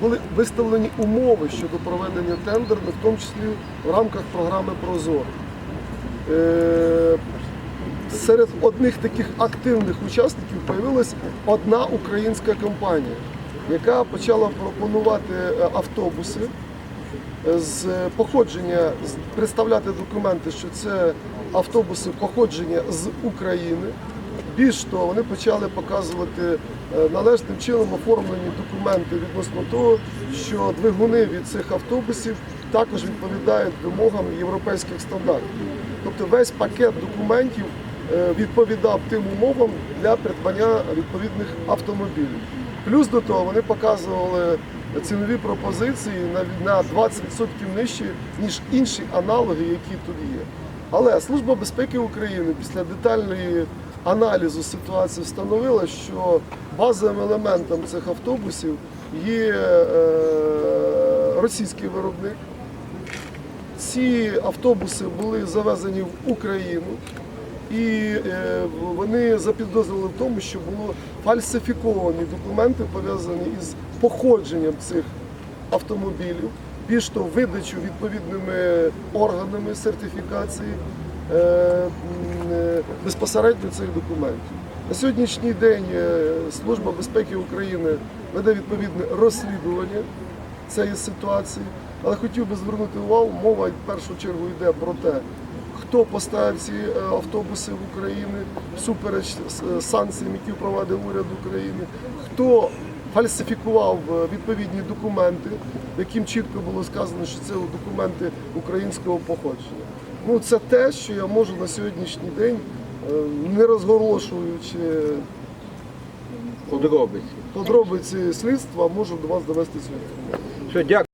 Були виставлені умови щодо проведення тендеру, в тому числі в рамках програми Прозоро. Е, Серед одних таких активних учасників з'явилась одна українська компанія, яка почала пропонувати е, автобуси е, з походження, представляти документи, що це автобуси походження з України. Більш того, вони почали показувати е, належним чином оформлені документи відносно того, що двигуни від цих автобусів також відповідають вимогам європейських стандартів. Тобто весь пакет документів е, відповідав тим умовам для придбання відповідних автомобілів. Плюс до того вони показували цінові пропозиції на, на 20% нижчі, ніж інші аналоги, які тут є. Але Служба безпеки України після детальної аналізу ситуації встановила, що базовим елементом цих автобусів є е, російський виробник. Ці автобуси були завезені в Україну, і е, вони запідозрили в тому, що було фальсифіковані документи пов'язані із походженням цих автомобілів, більш видачу відповідними органами сертифікації е, е, безпосередньо цих документів. На сьогоднішній день е, Служба безпеки України веде відповідне розслідування цієї ситуації. Але хотів би звернути увагу, мова в першу чергу йде про те, хто поставив ці автобуси в Україні всупереч санкціям, які впровадив уряд України, хто фальсифікував е, відповідні документи, яким чітко було сказано, що це документи українського походження. Ну, це те, що я можу на сьогоднішній день, е, не розголошуючи Подробиці. подробиці слідства, можу до вас довести цю. Все, дякую.